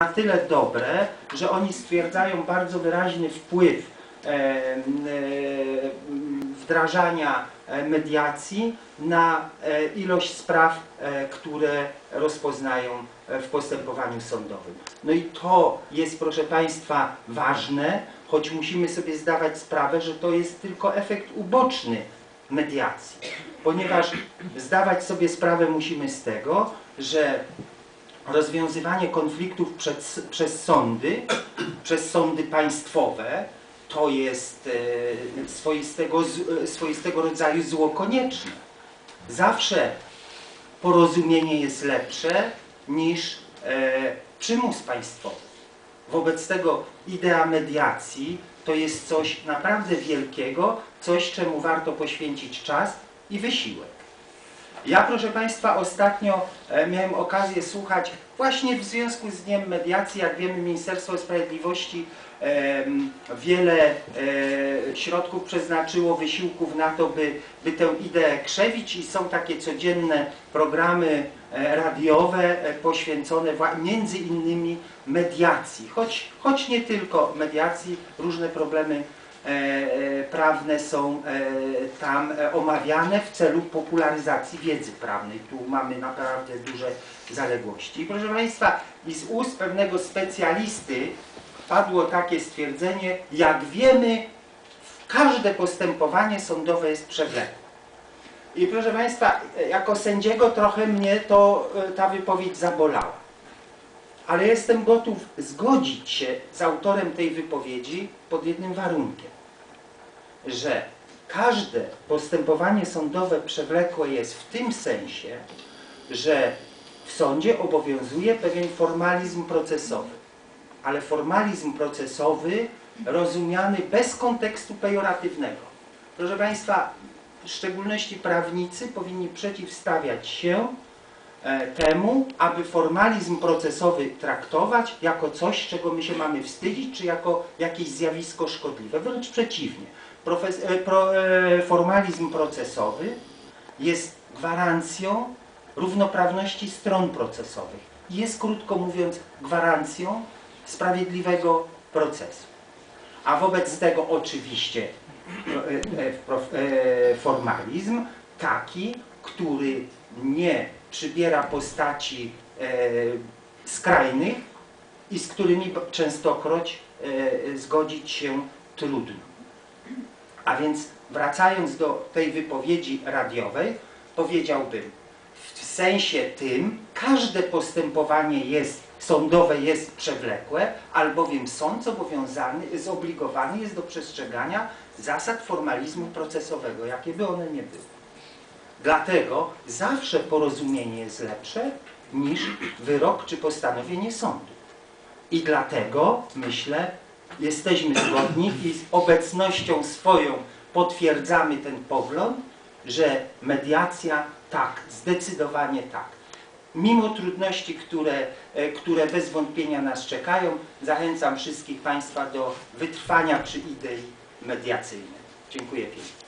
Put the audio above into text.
na tyle dobre, że oni stwierdzają bardzo wyraźny wpływ e, e, wdrażania e, mediacji na e, ilość spraw, które rozpoznają w postępowaniu sądowym. No i to jest, proszę Państwa, ważne, choć musimy sobie zdawać sprawę, że to jest tylko efekt uboczny mediacji, ponieważ zdawać sobie sprawę musimy z tego, że rozwiązywanie konfliktów przez, przez sądy, przez sądy państwowe, to jest e, swoistego, e, swoistego rodzaju zło konieczne. Zawsze porozumienie jest lepsze niż e, przymus państwowy. Wobec tego idea mediacji to jest coś naprawdę wielkiego, coś czemu warto poświęcić czas i wysiłek. Ja, proszę Państwa, ostatnio e, miałem okazję słuchać właśnie w związku z Dniem Mediacji, jak wiemy, Ministerstwo Sprawiedliwości wiele e, środków przeznaczyło, wysiłków na to, by, by tę ideę krzewić i są takie codzienne programy e, radiowe poświęcone między innymi mediacji, choć, choć nie tylko mediacji, różne problemy prawne są e, tam e, omawiane w celu popularyzacji wiedzy prawnej. Tu mamy naprawdę duże zaległości. Proszę Państwa, i z ust pewnego specjalisty padło takie stwierdzenie, jak wiemy, każde postępowanie sądowe jest przewlekłe. I proszę Państwa, e, jako sędziego trochę mnie to e, ta wypowiedź zabolała. Ale jestem gotów zgodzić się z autorem tej wypowiedzi pod jednym warunkiem, że każde postępowanie sądowe przewlekłe jest w tym sensie, że w sądzie obowiązuje pewien formalizm procesowy. Ale formalizm procesowy rozumiany bez kontekstu pejoratywnego. Proszę Państwa, w szczególności prawnicy powinni przeciwstawiać się temu, aby formalizm procesowy traktować jako coś, czego my się mamy wstydzić, czy jako jakieś zjawisko szkodliwe. Wręcz przeciwnie. Profes, e, pro, e, formalizm procesowy jest gwarancją równoprawności stron procesowych. Jest, krótko mówiąc, gwarancją sprawiedliwego procesu. A wobec tego oczywiście e, e, e, formalizm taki, który nie przybiera postaci e, skrajnych i z którymi częstokroć e, zgodzić się trudno. A więc wracając do tej wypowiedzi radiowej, powiedziałbym, w sensie tym każde postępowanie jest, sądowe jest przewlekłe, albowiem sąd zobowiązany, zobligowany jest do przestrzegania zasad formalizmu procesowego, jakie by one nie były. Dlatego zawsze porozumienie jest lepsze niż wyrok czy postanowienie sądu. I dlatego, myślę, jesteśmy zgodni i z obecnością swoją potwierdzamy ten pogląd, że mediacja tak, zdecydowanie tak. Mimo trudności, które, e, które bez wątpienia nas czekają, zachęcam wszystkich Państwa do wytrwania przy idei mediacyjnej. Dziękuję pięknie.